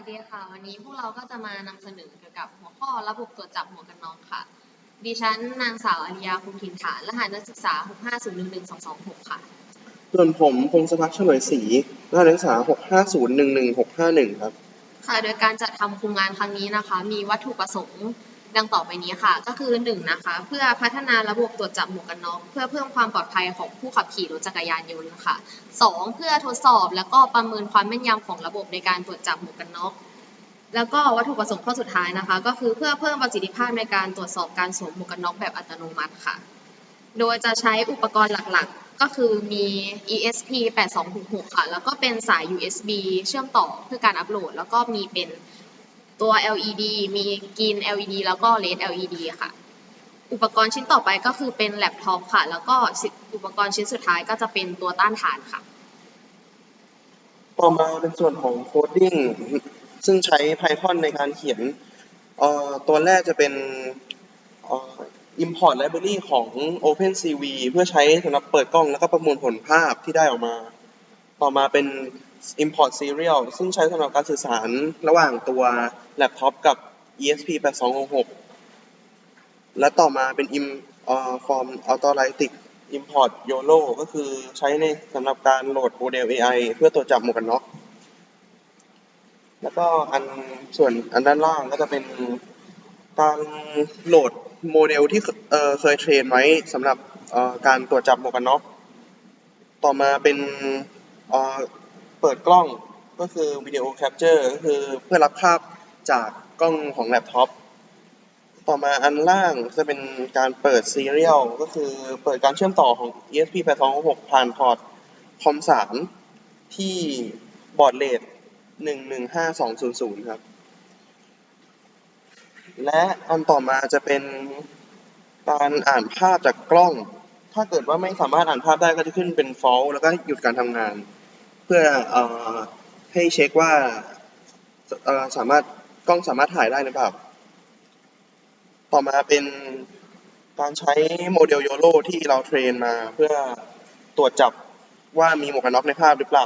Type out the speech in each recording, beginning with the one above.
วัสดีค่ะ วันนี้พวกเราก็จะมานำเสนอเกี่ยวกับหัวข้อระบบตรวจจับหมวกกันน็อกค่ะ ดิฉันนางสาวอาริยาคุมถิ่นฐานรหัสนักศึกษา 650112226 ค่ะ ส่วนผมพงศพัฒน์เฉลยศรีรหัสนักศึกษา 6501151 ครับ ค่ะ โดยการจัดทำโครงงานครั้งนี้นะคะ มีวัตถุประสงค์ ดังต่อไปนี้ค่ะ ก็คือหนึ่งนะคะ เพื่อพัฒนาระบบตรวจจับหมวกกันน็อกเพื่อเพิ่มความปลอดภัยของผู้ขับขี่รถจักรยานยนต์ค่ะสองเพื่อทดสอบแล้วก็ประเมินความแม่นยำของระบบในการตรวจจับหมวกกันน็อกแล้วก็วัตถุประสงค์ข้อสุดท้ายนะคะ ก็คือเพื่อเพิ่มประสิทธิภาพในการตรวจสอบการสวมหมวกกันน็อกแบบอัตโนมัติค่ะ โดยจะใช้อุปกรณ์หลักๆ ก็คือมี ESP 8266ค่ะ แล้วก็เป็นสาย USB เชื่อมต่อเพื่อการอัปโหลด แล้วก็มีเป็น ตัว LED มีกรีน LED แล้วก็ LED LED ค่ะ อุปกรณ์ชิ้นต่อไปก็คือเป็นแล็ปท็อปค่ะ แล้วก็อุปกรณ์ชิ้นสุดท้ายก็จะเป็นตัวต้านทานค่ะ ต่อมาเป็นส่วนของโคดดิ้งซึ่งใช้ Python ในการเขียนตัวแรกจะเป็น import library ของ OpenCV เพื่อใช้สำหรับเปิดกล้องแล้วก็ประมวลผลภาพที่ได้ออกมา ต่อมาเป็น import serial ซึ่งใช้สำหรับการสื่อสารระหว่างตัวแล็ปท็อปกับ ESP 8266และต่อมาเป็น im เอ่อ form autolytic import YOLO ก็คือใช้ในสำหรับการโหลดโมเดล AI เพื่อตรวจจับหมวกกันน็อกแล้วก็อันส่วนอันด้านล่างก็จะเป็นการโหลดโมเดลที่เอ่อเคยเทรนไว้สำหรับเอ่อการตรวจจับหมวกกันน็อกต่อมาเป็นเอ่อ เปิดกล้องก็คือวิดีโอแคปเจอร์ก็คือเพื่อรับภาพจากกล้องของแล็ปท็อปต่อมาอันล่างจะเป็นการเปิด Serial ก็คือเปิดการเชื่อมต่อของ ESP 8266 ผ่านพอร์ตคอม3ที่บอร์ดเรท115200 ครับ และอันต่อมาจะเป็นการอ่านภาพจากกล้อง ถ้าเกิดว่าไม่สามารถอ่านภาพได้ก็จะขึ้นเป็น false แล้วก็หยุดการทำงาน เพื่อเอ่อให้เช็คว่าเอ่อสามารถกล้องสามารถถ่ายได้หรือเปล่า ต่อมาเป็นการใช้โมเดลโยโ o ที่เราเทรนมาเพื่อตรวจจับว่ามีหมวกกันน็อกในภาพหรือเปล่า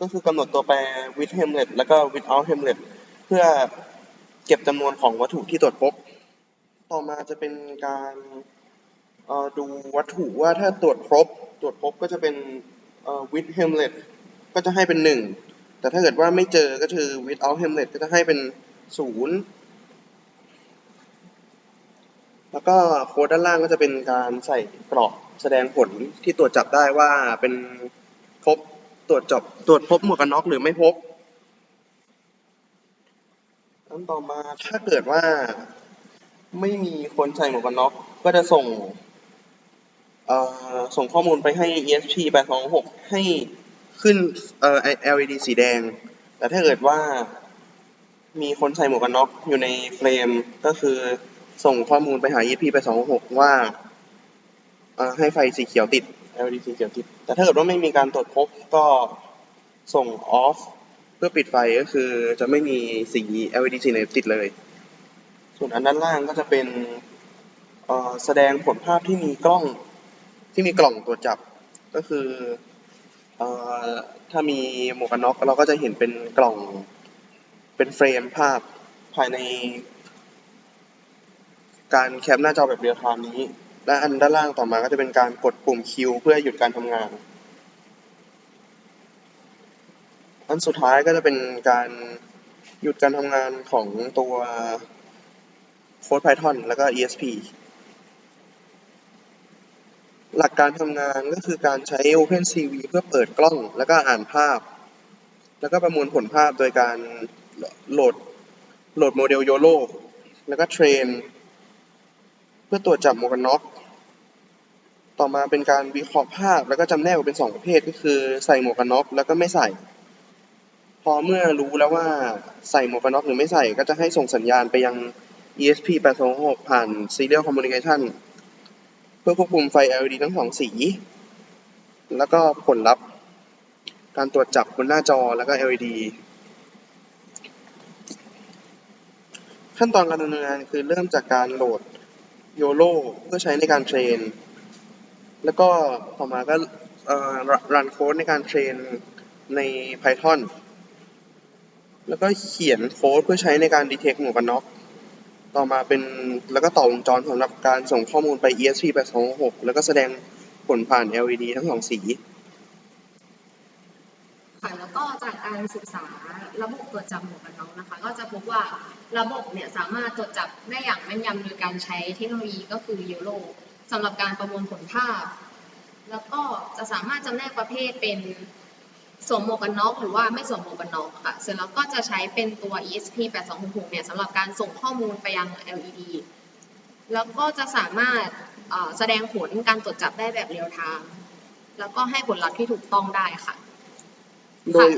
ก็คือกำหนดตัวแปร with Hamlet แล้วก็ without Hamlet เพื่อเก็บจำนวนของวัตถุที่ตรวจพบ ต่อมาจะเป็นการดูวัตถุว่าถ้าตรวจครบ ตรวจพบก็จะเป็น with Hamlet ก็จะให้เป็นหนึ่งแต่ถ้าเกิดว่าไม่เจอก็คือ without Hamlet ก็จะให้เป็นศูนย์แล้วก็โค้ดด้านล่างก็จะเป็นการใส่กรอกแสดงผลที่ตรวจจับได้ว่าเป็นพบตรวจจับตรวจพบหมวกกันน็อกหรือไม่พบอันต่อมาถ้าเกิดว่าไม่มีคนใส่หมวกกันน็อกก็จะส่ง ส่งข้อมูลไปให้ ESP 826ให้ขึ้นเอ่อ LED สีแดง แต่ถ้าเกิดว่ามีคนใส่หมวกกันน็อกอยู่ในเฟรม ก็คือส่งข้อมูลไปหา ESP 826ว่าเอ่อให้ไฟสีเขียวติด LED สีเขียวติด แต่ถ้าเกิดว่าไม่มีการตรวจพบก็ส่ง off เพื่อปิดไฟก็คือจะไม่มีสี LED สีไหนติดเลย ส่วนอันด้านล่างก็จะเป็นแสดงผลภาพที่มีกล้อง ที่มีกล่องตรวจจับก็คือเอ่อถ้ามีหมวกกันน็อกเราก็จะเห็นเป็นกล่องเป็นเฟรมภาพภายใน การแคปหน้าจอแบบเรียลไทม์นี้ และอันด้านล่างต่อมาก็จะเป็นการกดปุ่ม Q เพื่อหยุดการทำงาน อันสุดท้ายก็จะเป็นการหยุดการทำงานของตัวโค้ด Python แล้วก็ ESP หลักการทำงานก็คือการใช้ OpenCV เพื่อเปิดกล้องแล้วก็อ่านภาพ แล้วก็ประมวลผลภาพโดยการโหลดโหลดโมเดล YOLO แล้วก็เทรน เพื่อตรวจจับหมวกกันน็อกต่อมาเป็นการวิเคราะห์ภาพแล้วก็จำแนกออกเป็นสองประเภทก็คือใส่หมวกกันน็อกแล้วก็ไม่ใส่ พอเมื่อรู้แล้วว่าใส่หมวกกันน็อกหรือไม่ใส่ก็จะให้ส่งสัญญาณไปยัง ESP 826ผ่าน Serial Communication เพื่อควบคุมไฟ LED ทั้งสองสี แล้วก็ผลลัพธ์ การตรวจจับบนหน้าจอแล้วก็ LED ขั้นตอนการดำเนินงานคือเริ่มจากการโหลด YOLO เพื่อใช้ในการเทรน แล้วก็ต่อมาก็รันโค้ดในการเทรนใน Python แล้วก็เขียนโค้ดเพื่อใช้ในการ detect หมวกกันน็อก ต่อมาเป็นแล้วก็ต่อวงจรสำหรับการส่งข้อมูลไป ESP8266 แล้วก็แสดงผลผ่าน LED ทั้งสองสี ค่ะแล้วก็จากการศึกษาระบบตรวจจับหมวกกันน็อกนะคะ ก็จะพบว่าระบบเนี่ยสามารถตรวจจับได้อย่างแม่นยำโดยการใช้เทคโนโลยีก็คือยูโรสำหรับการประมวลผลภาพ แล้วก็จะสามารถจำแนกประเภทเป็น สวมหมวกกันน็อกหรือว่าไม่สวมหมวกกันน็อกค่ะ เสร็จแล้วก็จะใช้เป็นตัว ESP 8266เนี่ยสำหรับการส่งข้อมูลไปยัง LED แล้วก็จะสามารถแสดงผลการตรวจจับได้แบบเรียลไทม์แล้วก็ให้ผลลัพธ์ที่ถูกต้องได้ค่ะ โดย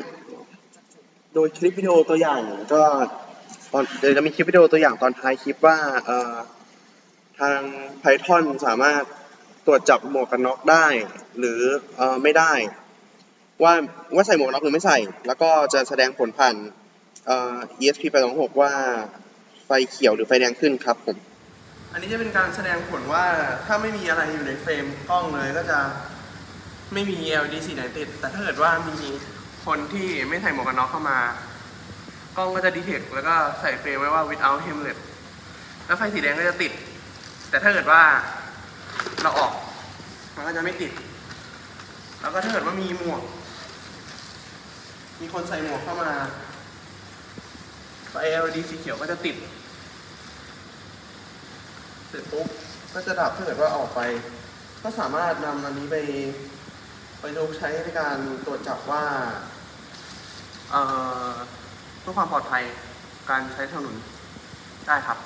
โดยคลิปวิดีโอตัวอย่างก็ตอนเดี๋ยวจะมีคลิปวิดีโอตัวอย่างตอนท้ายคลิปว่าทาง Python สามารถตรวจจับหมวกกันน็อกได้ หรืออไม่ได้ ว่าว่าใส่หมวกนน็อกหรือไม่ใส่ แล้วก็จะแสดงผลผ่านเอ่อ ESP826 ว่าไฟเขียวหรือไฟแดงขึ้นครับผมอันนี้จะเป็นการแสดงผลว่าถ้าไม่มีอะไรอยู่ในเฟรมกล้องเลยก็จะไม่มี LED สีไหนติด แต่ถ้าเกิดว่ามีคนที่ไม่ใส่หมวกกันน็อกเข้ามา กล้องก็จะดีเทคแล้วก็ใส่เฟรมไว้ว่า without helmet แล้วไฟสีแดงก็จะติด แต่ถ้าเกิดว่าเราออกมันก็จะไม่ติด แล้วก็ถ้าเกิดว่ามีหมวก มีคนใส่หมวกเข้ามาไฟ LED สีเขียวก็จะติด เสร็จปุ๊บก็จะดับถ้าเกิดว่าออกไป ก็สามารถนำอันนี้ไปไปใช้ในการตรวจจับว่าเอ่อเพื่อความปลอดภัยการใช้ถนนได้ครับ